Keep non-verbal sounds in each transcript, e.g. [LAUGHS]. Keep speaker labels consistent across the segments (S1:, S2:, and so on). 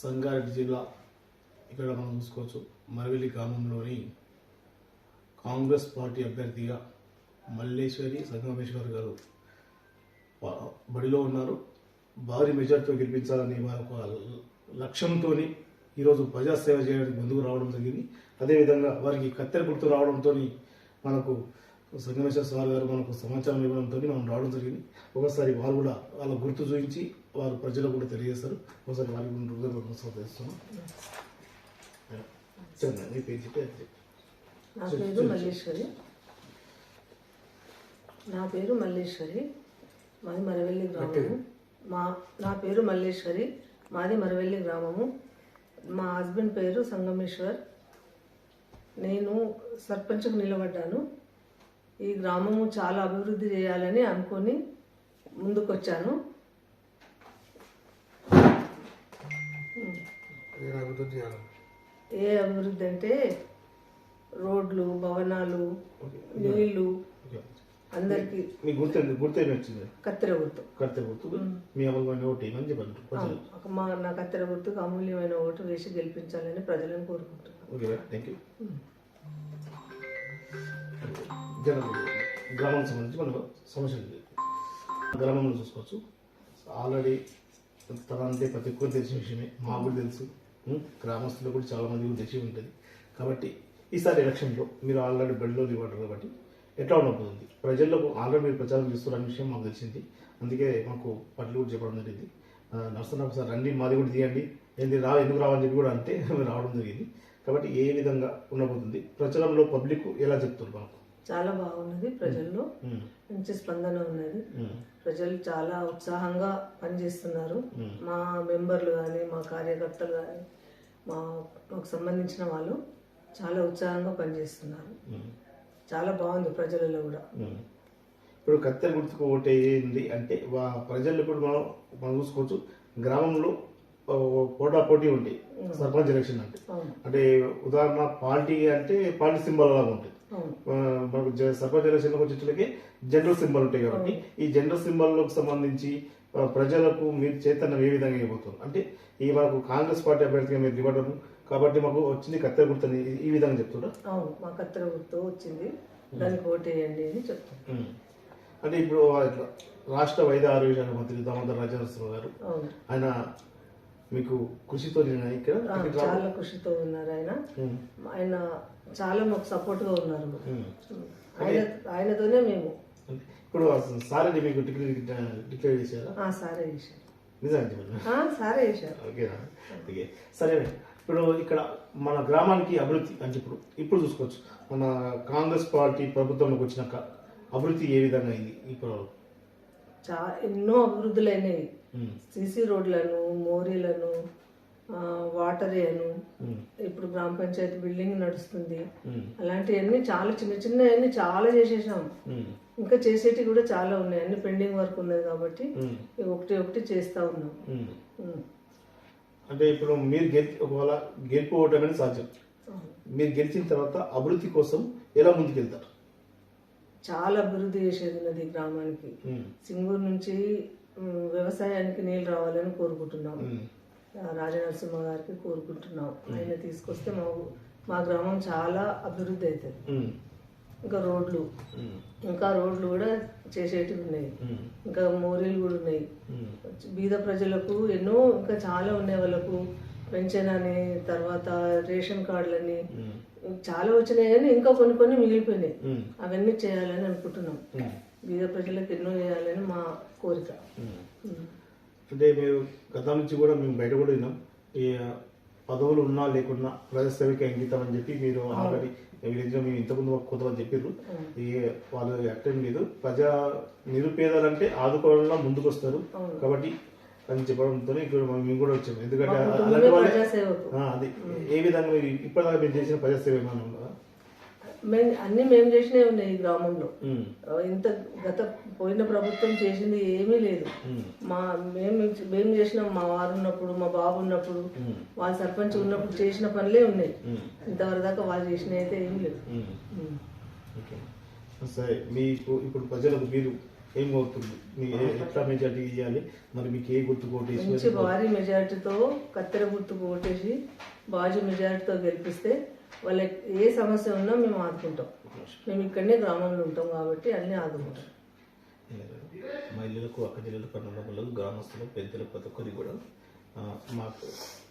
S1: సంగారెడ్డి జిల్లా ఇక్కడ మనం చూసుకోవచ్చు మరవెల్లి గ్రామంలోని కాంగ్రెస్ పార్టీ అభ్యర్థిగా మల్లేశ్వరి సంగమేశ్వర్ గారు బడిలో ఉన్నారు. భారీ మెజార్టీతో గెలిపించాలని వారి ఒక లక్ష్యంతో ఈరోజు ప్రజాసేవ చేయడానికి ముందుకు రావడం జరిగింది. అదేవిధంగా వారికి కత్తెర గుర్తు రావడంతో మనకు సంగమేశ్వర స్వామి గారు మనకు సమాచారం ఇవ్వడంతో మనం రావడం జరిగింది. ఒకసారి వారు కూడా వాళ్ళ గుర్తు చూపించి వారు ప్రజలకు కూడా తెలియజేస్తారు. ఒకసారి వారికి హృదయపూర్వక నమస్కారం చేస్తున్నాం. చెప్పండి మీ పేరు చెప్పి అది చెప్పండి.
S2: నా పేరు మల్లేశ్వరి. నా పేరు మల్లేశ్వరి. మాది మరవెల్లి గ్రామము. మా నా పేరు మల్లేశ్వరి. మాది మరవెల్లి గ్రామము. మా హస్బెండ్ పేరు సంగమేశ్వర్. నేను సర్పంచ్కు నిలబడ్డాను. ఈ గ్రామము చాలా అభివృద్ధి చేయాలని అనుకొని ముందుకొచ్చాను. ఏ అభివృద్ధి అంటే రోడ్లు భవనాలు
S1: నీళ్ళు.
S2: అందరికీ
S1: మీ గుర్తు గుర్తు వచ్చింది?
S2: కత్తెర గుర్తు.
S1: కర్తె గుర్తు? మీ అమలు ఓటు ఏమని చెప్పండి?
S2: మా నా కత్తెర గుర్తుకు అమూల్యమైన ఓటు వేసి గెలిపించాలని ప్రజలను కోరుకుంటున్నాను.
S1: ఓకే థ్యాంక్ యూ గ్రామానికి సంబంధించి మన సమస్యలు గ్రామంలో చూసుకోవచ్చు. ఆల్రెడీ తన అంటే ప్రతి ఒక్కరు తెలిసిన విషయమే. మాకు తెలుసు? గ్రామస్తులు కూడా చాలా మంది తెలిసి ఉంటుంది. కాబట్టి ఈసారి ఎలక్షన్లో మీరు ఆల్రెడీ బడిలో ఇవ్వడం కాబట్టి ఎట్లా ఉండబోతుంది? ప్రజలకు ఆల్రెడీ మీరు ప్రచారం చేస్తున్న విషయం మాకు తెలిసింది. అందుకే మాకు పట్లు కూడా చెప్పడం జరిగింది. ఆ, నడుస్తున్నప్పుడు సార్ రండి మాది కూడా తీయండి. ఏంది రా ఎందుకు రావని చెప్పి కూడా అంటే [LAUGHS] రావడం జరిగింది. కాబట్టి ఏ విధంగా ఉండబోతుంది? ప్రచారంలో పబ్లిక్ ఎలా చెప్తారు మాకు?
S2: చాలా బాగున్నది ప్రజల్లో. మంచి స్పందన ఉన్నది. ప్రజలు చాలా ఉత్సాహంగా పనిచేస్తున్నారు. మా మెంబర్లు కానీ మా కార్యకర్తలు కానీ మా మాకు సంబంధించిన వాళ్ళు చాలా ఉత్సాహంగా పనిచేస్తున్నారు. చాలా బాగుంది ప్రజలలో కూడా.
S1: ఇప్పుడు కత్తెర గుర్తుకు ఓటేయండి అంటే ప్రజలు ఇప్పుడు మనం మనం చూసుకోవచ్చు. గ్రామంలో పోటా పోటీ ఉంటాయి సర్పంచ్ ఎలక్షన్ అంటే. అంటే ఉదాహరణ పార్టీ అంటే పార్టీ సింబల్ లాగా ఉంటుంది. మనకు జ- సర్పంచ్ ఎలక్షన్లకు వచ్చేట్లకి జనరల్ సింబల్ ఉంటాయి కాబట్టి ఈ జనరల్ సింబల్లకు సంబంధించి ప్రజలకు మీరు చైతన్యం ఏ విధంగా ఇవ్వబోతున్నారు? అంటే ఈ మనకు కాంగ్రెస్ పార్టీ అభ్యర్థిగా మీరు ఇవ్వడం కాబట్టి మాకు వచ్చింది కత్తెర గుర్తు అని ఈ విధంగా చెప్తున్నా
S2: అవును మా కత్తెర గుర్తు వచ్చింది. దానికి ఓటేయండి అని చెప్తాను.
S1: అంటే ఇప్పుడు ఇట్లా రాష్ట్ర వైద్య ఆరోగ్య శాఖ మంత్రి దామోదర్ రాజనరసింహ గారు ఆయన మీకు కృషితో ఇక్కడ
S2: చాలా ఖుషితో ఉన్నారు ఆయన. ఆయన చాలా మాకు సపోర్ట్గా ఉన్నారు. ఆయన ఆయనతోనే మేము.
S1: ఇప్పుడు సార్ మీకు డిక్లేర్ డిక్లేర్ చేశారా?
S2: సారే చేశారు.
S1: నిజంగా చెప్పండి.
S2: ఆ, సారే చేశారు.
S1: ఓకేనా ఓకే. సరే. ఇప్పుడు ఇక్కడ మన గ్రామానికి అభివృద్ధి అంటే ఇప్పుడు ఇప్పుడు చూసుకోవచ్చు. మన కాంగ్రెస్ పార్టీ ప్రభుత్వంలోకి వచ్చినాక అభివృద్ధి ఏ విధంగా అయింది? ఇప్పుడు
S2: చా ఎన్నో అభివృద్ధులు అయినాయి సీసీ రోడ్లను మోరీలను ఆ, వాటర్ అను
S1: ఉమ్,
S2: ఇప్పుడు గ్రామ పంచాయతీ బిల్డింగ్ నడుస్తుంది.
S1: ఉమ్,
S2: అలాంటివన్నీ చాలా చిన్న చిన్నవన్నీ చాలా చేసేసాం. ఇంకా చేసేటివి కూడా చాలా ఉన్నాయి. అన్ని పెండింగ్ వర్క్ ఉన్నది కాబట్టి ఒకటి ఒకటి చేస్తా ఉన్నాం.
S1: అంటే ఇప్పుడు మీరు గెలి ఒకవేళ గెలుపు ఓటమని సాధ్యం. మీరు గెలిచిన తర్వాత అభివృద్ధి కోసం ఎలా ముందుకెళ్తారు?
S2: చాలా అభివృద్ధి చేసేది ఉన్నది గ్రామానికి. సింగూరు నుంచి వ్యవసాయానికి నీళ్ళు రావాలని కోరుకుంటున్నాం. రాజనరసింహ గారికి కోరుకుంటున్నాం. ఆయన తీసుకొస్తే మా మా గ్రామం చాలా అభివృద్ధి అవుతుంది. ఇంకా రోడ్లు. ఇంకా రోడ్లు కూడా చేసేటివి ఉన్నాయి. ఇంకా మోరీలు కూడా ఉన్నాయి. బీద ప్రజలకు ఎన్నో ఇంకా చాలా ఉన్నాయి వాళ్ళకు. పెన్షన్ అని తర్వాత రేషన్ కార్డులని. చాలా వచ్చినాయి కానీ ఇంకా కొన్ని కొన్ని మిగిలిపోయినాయి. అవన్నీ చేయాలని అనుకుంటున్నాం. బీద ప్రజలకు ఎన్నో చేయాలని మా కోరిక.
S1: అంటే మీరు గత నుంచి కూడా మేము బయట కూడా విన్నాం ఈ పదవులు ఉన్నా లేకున్నా ప్రజాసేవకి అంకితం అని చెప్పి మీరు ఆల్రెడీ విలేజ్లో మేము ఇంతకుముందు కొంతమంది చెప్పారు ఈ వాళ్ళు అట్టేం లేదు. ప్రజా నిరుపేదలంటే ఆదుకోవడంలో ముందుకు వస్తారు. కాబట్టి అని చెప్పడంతో ఇక్కడ మేము కూడా వచ్చాము. ఎందుకంటే అలాంటి వాళ్ళే అది ఏ విధంగా ఇప్పటిదాకా మీరు చేసిన ప్రజాసేవ ఏమైనా ఉందా?
S2: మేము అన్ని మేము చేసినవి ఉన్నాయి ఈ గ్రామంలో. ఇంత గత పోయిన ప్రభుత్వం చేసింది ఏమీ లేదు. మా మేము మేము చేసినాం మా వారు ఉన్నప్పుడు మా బాబు ఉన్నప్పుడు వాళ్ళ సర్పంచ్ ఉన్నప్పుడు చేసిన పనులే ఉన్నాయి. ఇంతవరకు దాకా వాళ్ళు చేసినవి అయితే ఏమీ.
S1: ఓకే. సరే మీకు ఇప్పుడు ప్రజలకు మీరు ఏం కోరుతుంది ఎట్లా మెజార్టీ ఇవ్వాలి? మరి మీకు ఏ గుర్తు కోటేసి
S2: భారీ మెజార్టీతో కత్తెర గుర్తుకు ఓటేసి భారీ మెజార్టీతో గెలిపిస్తే వాళ్ళకి ఏ సమస్య ఉన్నా మేము ఆదుకుంటాం. మేము ఇక్కడనే గ్రామంలో ఉంటాం కాబట్టి అన్నీ ఆదుకుంటాం.
S1: మహిళలకు అక్క జిల్లాలకు అన్నదమ్ములకు గ్రామస్తులకు పెద్దలకు ప్రతి ఒక్కరికి కూడా మాకు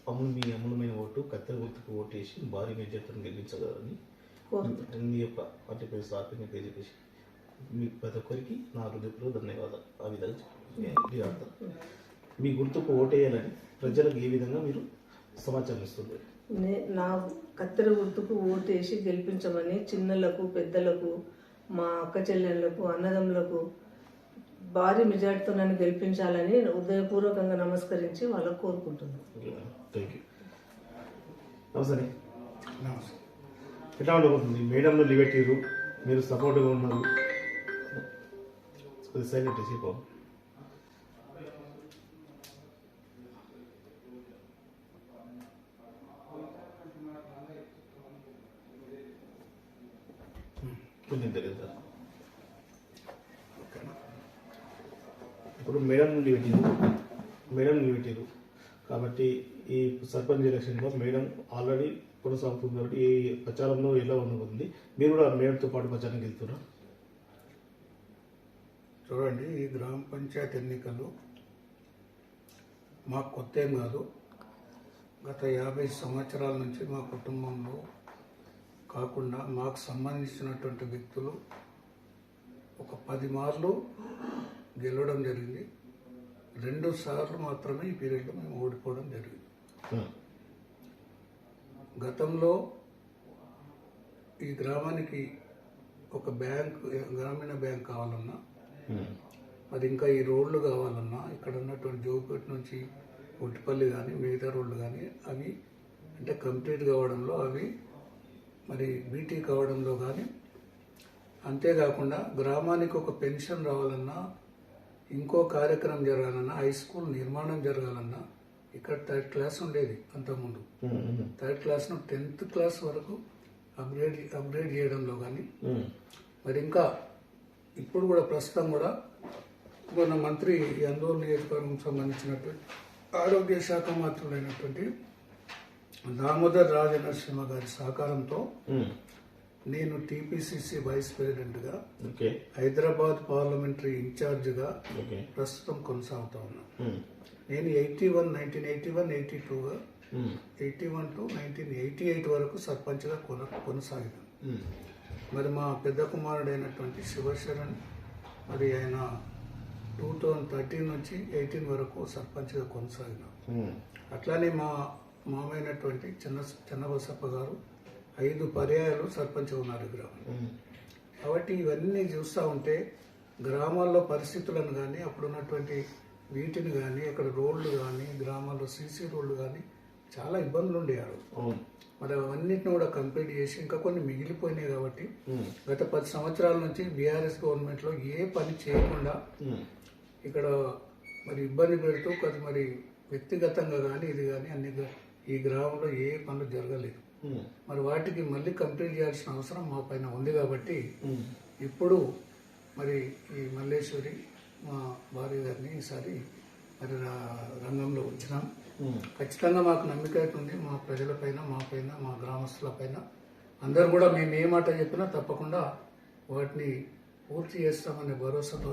S1: అమలు మీ అమూలమైన ఓటు కత్తెర గుర్తుకు ఓటేసి భారీ మెజార్టీని గెలిపించగలని
S2: కోరుకుంటాం
S1: మీ యొక్క పార్టీ పేరు సార్ని పేరు చెప్పేసి మీ ప్రతి ఒక్కరికి నా హృదయపూర్వక ధన్యవాదాలు. ఆ విధంగా. మీ గుర్తుకు ఓటేయాలని ప్రజలకు ఏ విధంగా మీరు సమాచారం ఇస్తుంది
S2: నే- నా కత్తెర గుర్తుకు ఓటేసి గెలిపించమని చిన్నలకు పెద్దలకు మా అక్క చెల్లెళ్ళకు అన్నదమ్ములకు భారీ మెజార్టీతో నన్ను గెలిపించాలని హృదయపూర్వకంగా నమస్కరించి వాళ్ళకు కోరుకుంటున్నాను.
S1: ఎట్లా ఉండబోతుంది? మేడంను లివెట్టిరు మీరు సపోర్ట్గా ఉన్నారు. సైలెంట్ చెప్పు పుణ్యం జరుగుతుంది ఇప్పుడు మేడం నుండి పెట్టింది మేడం నుండి పెట్టారు. కాబట్టి ఈ సర్పంచ్ ఎలక్షన్లో మేడం ఆల్రెడీ కొనసాగుతుంది కాబట్టి ఈ ప్రచారంలో ఎలా ఉండబోతుంది? మీరు కూడా మేడంతో పాటు ప్రచారానికి వెళ్తున్నారు?
S3: చూడండి ఈ గ్రామ పంచాయతీ ఎన్నికలు మాకు కొత్త ఏం కాదు. గత యాభై సంవత్సరాల నుంచి మా కుటుంబంలో కాకుండా మాకు సంబంధించినటువంటి వ్యక్తులు ఒక పది మార్లు గెలవడం జరిగింది. రెండు సార్లు మాత్రమే ఈ పీరియడ్లో మేము ఓడిపోవడం జరిగింది. గతంలో ఈ గ్రామానికి ఒక బ్యాంక్ గ్రామీణ బ్యాంక్ కావాలన్నా మరి ఇంకా ఈ రోడ్లు కావాలన్నా ఇక్కడ ఉన్నటువంటి జోపేట నుంచి ఒట్టిపల్లి కానీ మిగతా రోడ్లు కానీ అవి అంటే కంప్లీట్ కావడంలో అవి మరి బీటీ కావడంలో కానీ అంతేకాకుండా గ్రామానికి ఒక పెన్షన్ రావాలన్నా ఇంకో కార్యక్రమం జరగాలన్నా హై స్కూల్ నిర్మాణం జరగాలన్నా ఇక్కడ థర్డ్ క్లాస్ ఉండేది అంతకుముందు. థర్డ్ క్లాస్ను టెన్త్ క్లాస్ వరకు అప్గ్రేడ్ అప్గ్రేడ్ చేయడంలో కానీ మరి ఇంకా ఇప్పుడు కూడా ప్రస్తుతం కూడా మన మంత్రి ఈ అందోళన నియోజకవర్గం సంబంధించినటువంటి ఆరోగ్య శాఖ మంత్రులైనటువంటి దామోదర్ రాజనరసింహ గారి సహకారంతో నేను టీపీసీసీ వైస్ ప్రెసిడెంట్గా హైదరాబాద్ పార్లమెంటరీ ఇన్ఛార్జిగా ప్రస్తుతం కొనసాగుతా ఉన్నాను నేను eighty one nineteen eighty one eighty టూగా eighty one to nineteen eighty eight వరకు సర్పంచ్గా కొన కొనసాగినాను మరి మా పెద్ద కుమారుడైనటువంటి శివశరణ్ మరి ఆయన టూ థౌజండ్ థర్టీన్ నుంచి ఎయిటీన్ వరకు సర్పంచ్గా కొనసాగినాం. అట్లానే మా మామైనటువంటి చిన్న చిన్నబసప్ప గారు ఐదు పర్యాయాలు సర్పంచ్ ఉన్నారు గ్రామం కాబట్టి ఇవన్నీ చూస్తూ ఉంటే గ్రామాల్లో పరిస్థితులను కానీ అప్పుడు ఉన్నటువంటి వీటిని కానీ అక్కడ రోడ్లు కానీ గ్రామాల్లో సీసీ రోడ్లు కానీ చాలా ఇబ్బందులు ఉండేవారు. మరి అవన్నిటిని కూడా కంప్లీట్ చేసి ఇంకా కొన్ని మిగిలిపోయినాయి కాబట్టి గత పది సంవత్సరాల నుంచి బీఆర్ఎస్ గవర్నమెంట్లో ఏ పని చేయకుండా ఇక్కడ మరి ఇబ్బంది పెడుతూ కొంత మరి వ్యక్తిగతంగా కానీ ఇది కానీ అన్ని ఈ గ్రామంలో ఏ పనులు జరగలేదు. మరి వాటికి మళ్ళీ కంప్లీట్ చేయాల్సిన అవసరం మా పైన ఉంది కాబట్టి ఇప్పుడు మరి ఈ మల్లేశ్వరి మా భార్య గారిని ఈసారి మరి రంగంలో ఉంచినాం. ఖచ్చితంగా మాకు నమ్మిక ఉంది. మా ప్రజలపైన మా పైన మా గ్రామస్తులపైన అందరూ కూడా మేము ఏ మాట చెప్పినా తప్పకుండా వాటిని పూర్తి చేస్తామనే భరోసాతో